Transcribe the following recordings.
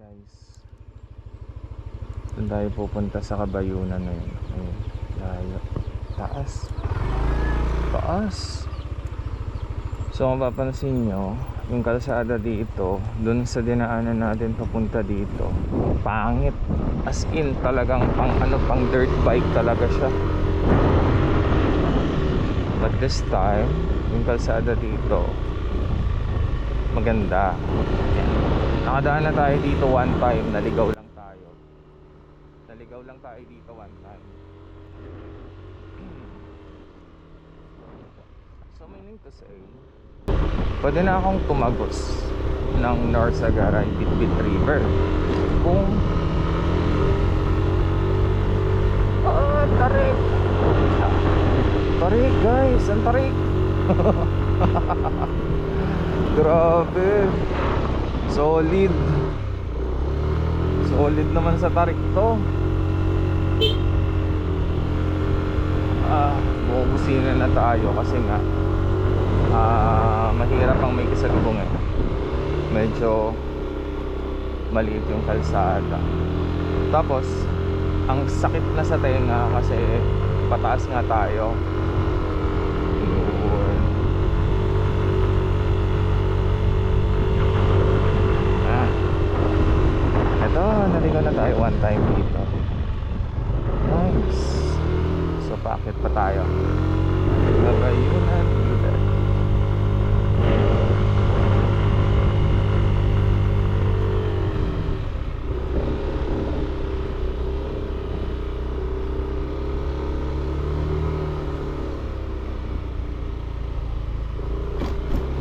guys. Doon tayo pupunta sa Kabayunan ngayon. Ayun, layo. Taas. Taas. So kung mapapansin nyo, yung kalsada dito, dun sa dinaanan natin papunta dito, pangit. As in, talagang pang ano, pang dirt bike talaga siya. But this time, yung kalsada dito, maganda. Yan. Nakadaan na tayo dito one time, naligaw lang tayo. Naligaw lang tayo dito one time. So meaning to say, pwede na akong tumagos ng Norsagaray Bitbit River. Kung Ah, tarik! Tarik guys, ang tarik! Grabe! Solid! Solid naman sa tarik to. Ah, bubusina na tayo kasi nga ah, mahirap ang may kasalubong eh. Medyo maliit yung kalsada. Tapos, ang sakit na sa tenga kasi pataas nga tayo. Yun. Ah. Ito, naligaw na tayo one time dito. Nice. So, paakit pa tayo. Kabayunan dito.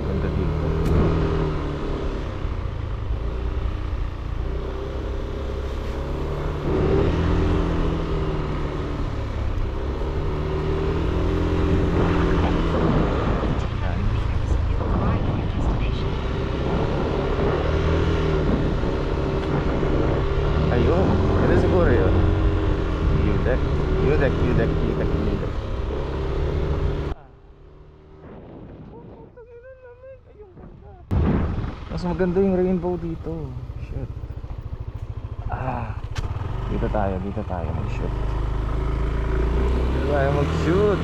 Ganda dito. Yan. Ayun. Ito siguro yun. Udek, Udek, Udek, Udek. Mas maganda yung rainbow dito. Shit. Ah. Dito tayo, dito tayo mag-shoot. Dito tayo mag-shoot.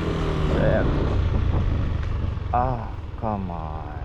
Ah, come on.